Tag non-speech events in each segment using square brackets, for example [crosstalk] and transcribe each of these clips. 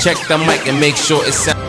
Check the mic and make sure it sounds.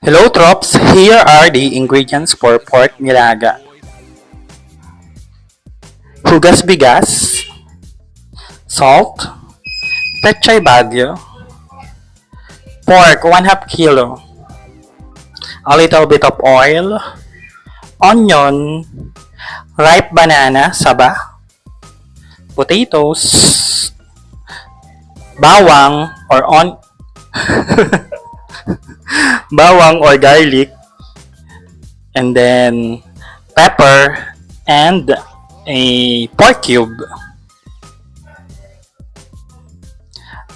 Hello Trops, here are the ingredients for pork nilaga. Hugas bigas, salt, pechay bagyo, pork 1 half kilo, a little bit of oil, onion, ripe banana, saba, potatoes, bawang or on [laughs] bawang or garlic, and then pepper and a pork cube.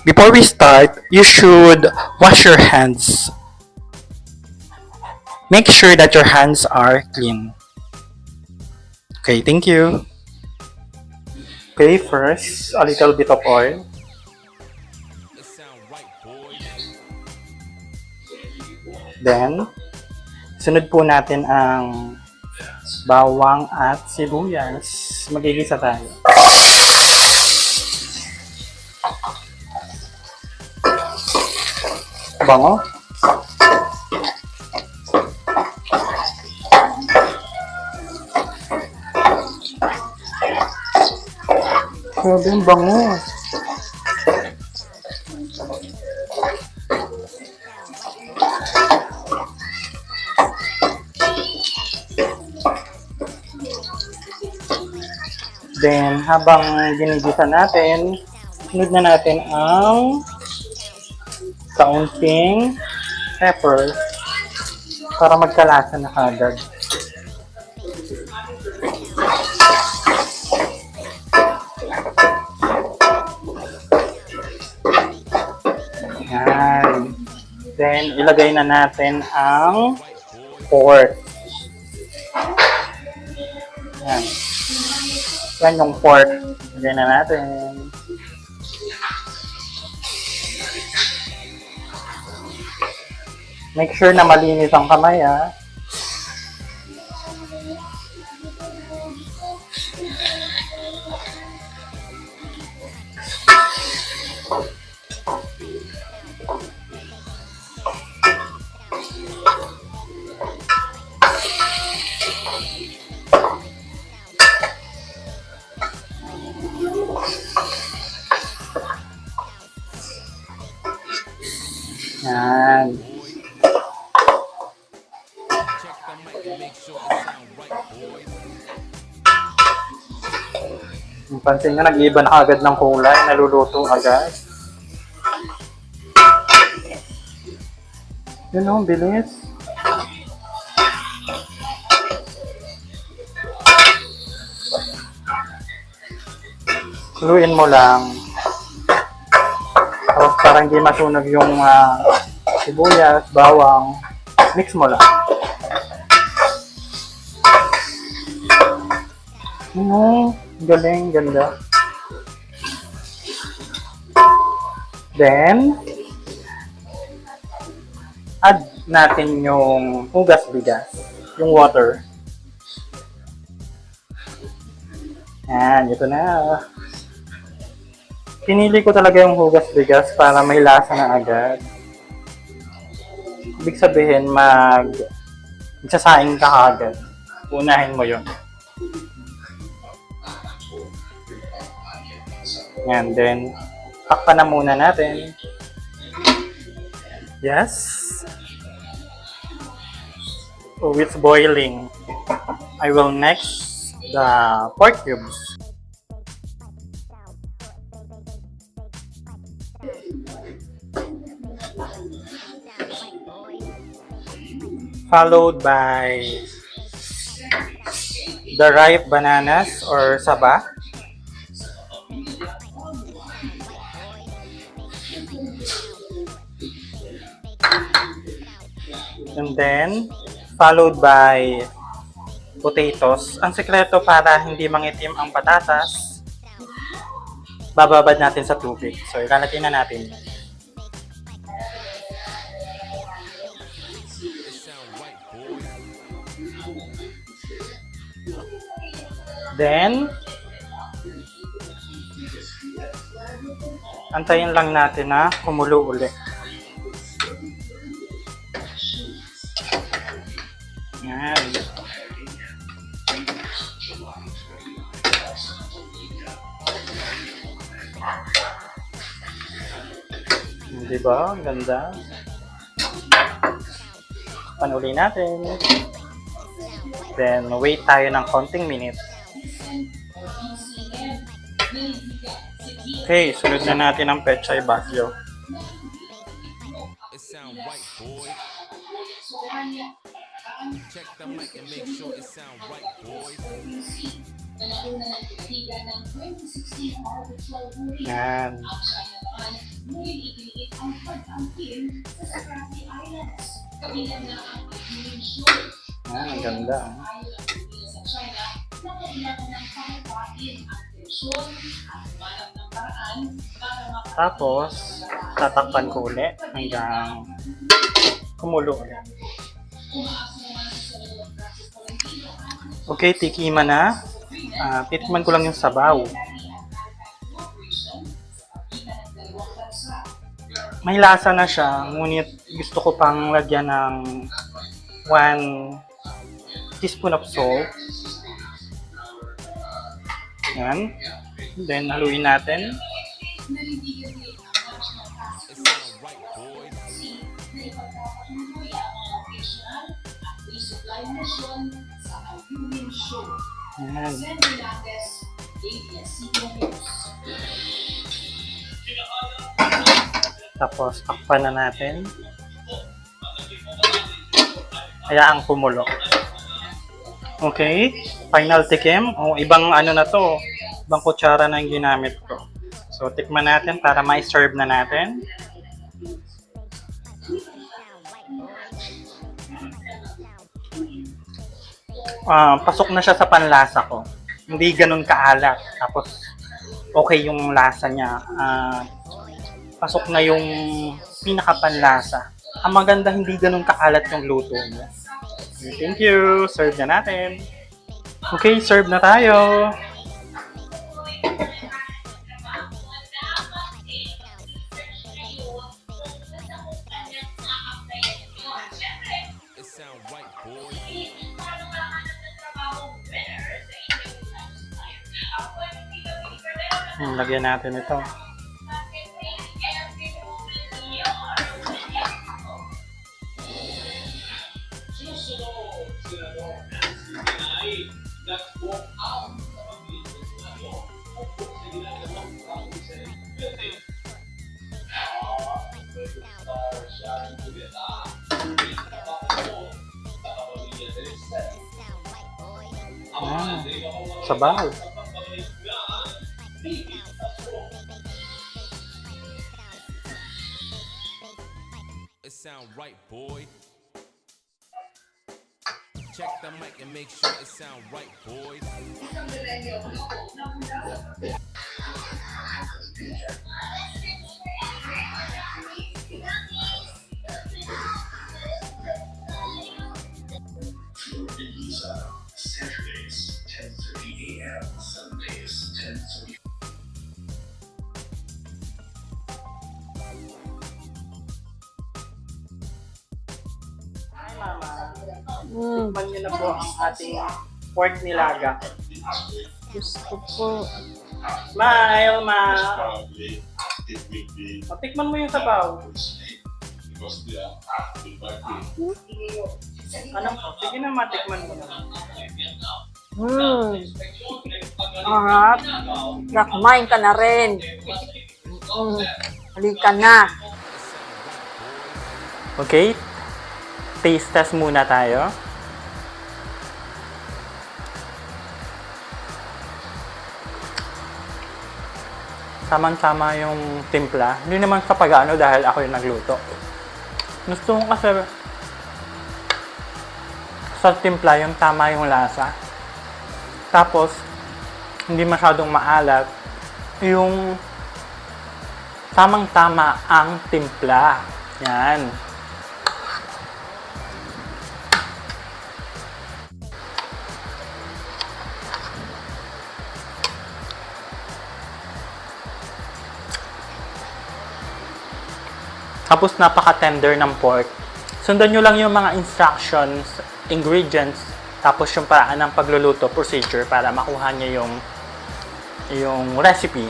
Before we start, you should wash your hands. Make sure that your hands are clean. Okay, thank you. Okay, first, a little bit of oil. Then, sunod po natin ang bawang at sibuyas. Magigisa tayo. Bango. Grabe yung bango. Then, habang ginigisa natin, sunod na natin ang kaunting pepper para magkalasa na kagad. Yan. Then, ilagay na natin ang pork. Yan. Yan yung pork. Lagay na natin. Make sure na malinis ang kamay ah. Yan. Pansin nyo, nag-iiba na agad ng kulay. Naluluto agad. Yun o, bilis. Luin mo lang. Tapos parang hindi masunog yung ah, sibuyas, bawang. Mix mo lang. Ano? Galing, ganda. Then, add natin yung hugas bigas, yung water. Yan, ito na. Pinili ko talaga yung hugas bigas para may lasa na agad. Ibig sabihin, mag magsasaing ka agad. Unahin mo yon. And then, takpan na muna natin. Yes. It's boiling. I will next the pork cubes. Followed by the ripe bananas or saba. And then, followed by potatoes. Ang sekreto para hindi mangitim ang patatas, bababad natin sa tubig. So, ilalagay na natin. Then, antayin lang natin na kumulo uli. Di ba? Ang ganda. Panuli natin. Then, wait tayo ng konting minutes. Okay, sunod na natin ang Pechay Baguio. It. Check the mic and make sure it sound right, boy. Yan. Yan, ang ganda. ah. Tapos, tatakpan ko ulit hanggang kumulo ulit. Okay, tikima na. Ah, titikman ko lang yung sabaw. May lasa na siya, ngunit gusto ko pang lagyan ng 1 teaspoon of salt. Yan. Then, haluin natin. It sound right, boy. Yan. Tapos, takpan na natin. Hayaang kumulo. Okay. Final tikim. O, ibang ano na to. Ibang kutsara na yung ginamit ko. So, tikman natin para ma-serve na natin. Ah, pasok na siya sa panlasa ko. Hindi ganun kaalat. Tapos, okay yung lasa niya. Ah, pasok na yung pinakapanlasa. Ang maganda, hindi ganun kaalat yung luto niya. Thank you. Serve na natin. Okay, serve na tayo. Lagyan natin ito. Ah, sabaw. Sound right, boy. Check the mic and make sure it sound right, boy. Na po ang ating pork nilaga. gusto po. Smile, ma. be Matikman mo yung sabaw. Ano? Sige na, matikman mo na. Hmm. Harap. Na, kumain ka na rin. Mm. Halika na. Okay. Taste test muna tayo. Tamang-tama yung timpla. Hindi naman sa pag-ano dahil ako yung nagluto. Gusto ko kasi sa timpla yung tama yung lasa. Tapos, hindi masyadong maalat. Yung tamang-tama ang timpla. Yan. Tapos napaka-tender ng pork. Sundan nyo lang yung mga instructions, ingredients, tapos yung paraan ng pagluluto, procedure para makuha niya yung yung recipe.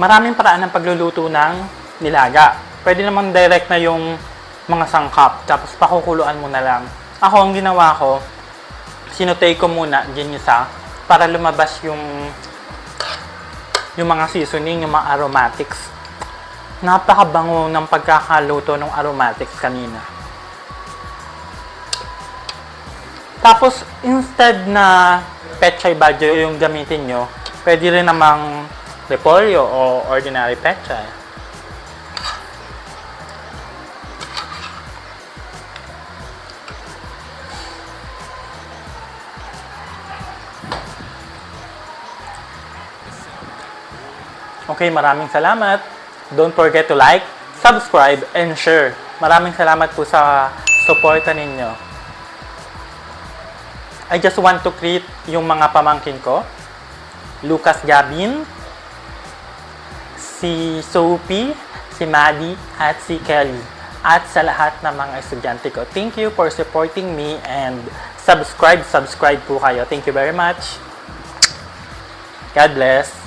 Maraming paraan ng pagluluto ng nilaga. Pwede naman direct na yung mga sangkap, tapos pakukuluan mo na lang. Ako, ang ginawa ko, sinutay ko muna ginisa para lumabas yung yung mga seasoning, yung mga aromatics. Napakabango ng pagkakaluto ng aromatics kanina. Tapos, instead na pechay bajo yung gamitin nyo, pwede rin namang repolyo o ordinary pechay. Okay, maraming salamat. Don't forget to like, subscribe, and share. Maraming salamat po sa suporta ninyo. I just want to greet yung mga pamangkin ko. Lucas Gabin, si Sophie, si Maddie, at si Kelly. At sa lahat ng mga estudyante ko. Thank you for supporting me and subscribe, subscribe po kayo. Thank you very much. God bless.